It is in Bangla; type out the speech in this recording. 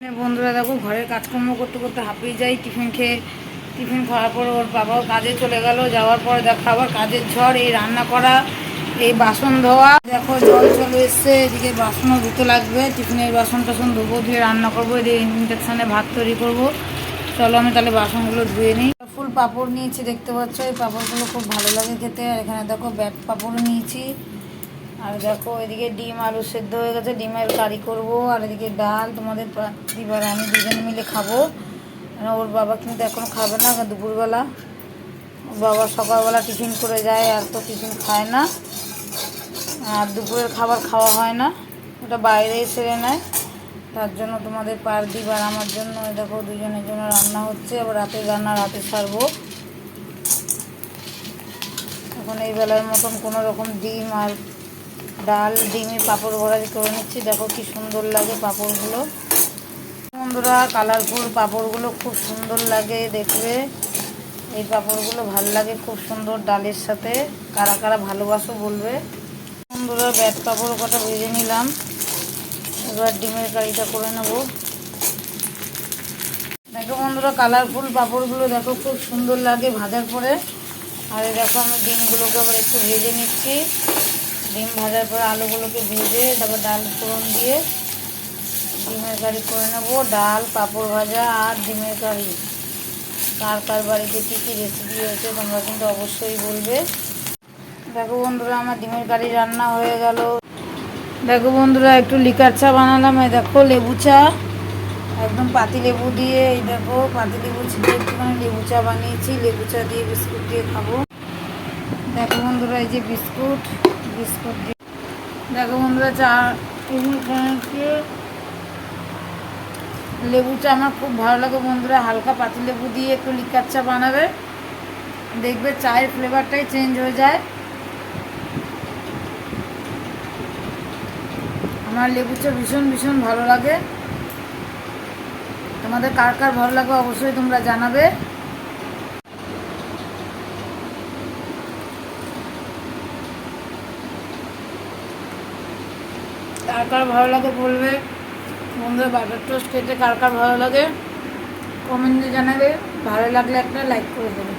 বন্ধুরা দেখো, ঘরের কাজকর্ম করতে করতে হাঁপিয়ে যাই টিফিন খেয়ে টিফিন খাওয়ার পর ওর বাবাও কাজে চলে গেল, যাওয়ার পর দেখো আবার কাজের ঝড়, এই রান্না করা, এই বাসন ধোয়া, দেখো জল চলে এসছে, এদিকে বাসনও ধুতে লাগবে, টিফিনের বাসন টাসন ধোবো, ধুয়ে রান্না করব, এদিকে ইন্ডাকশানে ভাত তৈরি করব, চলো আমি তাহলে বাসনগুলো ধুয়ে নিই। ফুল পাঁপড় নিয়েছি, দেখতে পাচ্ছ, এই পাঁপড়গুলো খুব ভালো লাগে খেতে, আর এখানে দেখো ব্যাট পাঁপড় নিয়েছি। আর দেখো, এদিকে ডিম আলু সেদ্ধ হয়ে গেছে, ডিমের কারি করব, আর এদিকে ডাল, তোমাদের দিবার আমি দুজন মিলে খাব। আর ওর বাবা কিন্তু এখনও খাবে না দুপুরবেলা। ওর বাবা সকালবেলা টিফিন করে যায়, আর তো টিফিন খায় না। আর দুপুরের খাবার খাওয়া হয় না, ওটা বাইরেই সেরে নেয়। তার জন্য তোমাদের পার দিবার আমার জন্য দেখো, দুজনের জন্য রান্না হচ্ছে। আবার রাতের রান্না, রাতে সারবো। এখন এই বেলার মতন কোনো রকম ডিম আর ডাল ডিমে পাঁপড় ভরাজি করে নিচ্ছি। দেখো কি সুন্দর লাগে পাঁপড়গুলো। বন্ধুরা কালারফুল পাঁপড়গুলো খুব সুন্দর লাগে দেখবে। এই পাঁপড়গুলো ভালো লাগে খুব সুন্দর ডালের সাথে। কারা কারা ভালোবাসো বলবে। বন্ধুরা, ব্যাট পাঁপড় কটা ভেজে নিলাম। এবার ডিমের কারিটা করে নেব। দেখো বন্ধুরা কালারফুল পাঁপড়গুলো দেখো খুব সুন্দর লাগে ভাজার পরে। আর দেখো আমি ডিমগুলোকে আবার একটু ভেজে নিচ্ছি। ডিম ভাজার পরে আলুগুলোকে ভেজে, তারপর ডাল ফোড়ন দিয়ে ডিমের কারি করে নেব। ডাল, পাঁপড় ভাজা আর ডিমের কারি। কার কার বাড়িতে কী কী রেসিপি হয়েছে তোমরা কিন্তু অবশ্যই বলবে। দেখো বন্ধুরা, আমার ডিমের কারি রান্না হয়ে গেল। দেখো বন্ধুরা, একটু লিকার চা বানালাম। এই দেখো, লেবু চা। একদম পাতি লেবু দিয়ে, এই দেখো, পাতি লেবু ছিটে একটুখানি লেবু চা বানিয়েছি। লেবু চা দিয়ে বিস্কুট দিয়ে খাব। দেখো বন্ধুরা, এই যে বিস্কুট। বিস্কুট দিয়ে। দেখো বন্ধুরা, চা লেবু চা আমার খুব ভালো লাগে বন্ধুরা, হালকা পাতি লেবু দিয়ে একটু লিকার চা বানাবে। দেখবে চায়ের ফ্লেভারটাই চেঞ্জ হয়ে যায়। আমার লেবু চা ভীষণ ভীষণ ভালো লাগে। তোমাদের কার কার ভালো লাগে অবশ্যই তোমরা জানাবে। কার কার ভালো লাগে বলবে। বন্ধুরা, বাটার টোস্ট খেতে কার কার ভালো লাগে? কমেন্টে জানাবে। ভালো লাগলে একটা লাইক করে দেবে।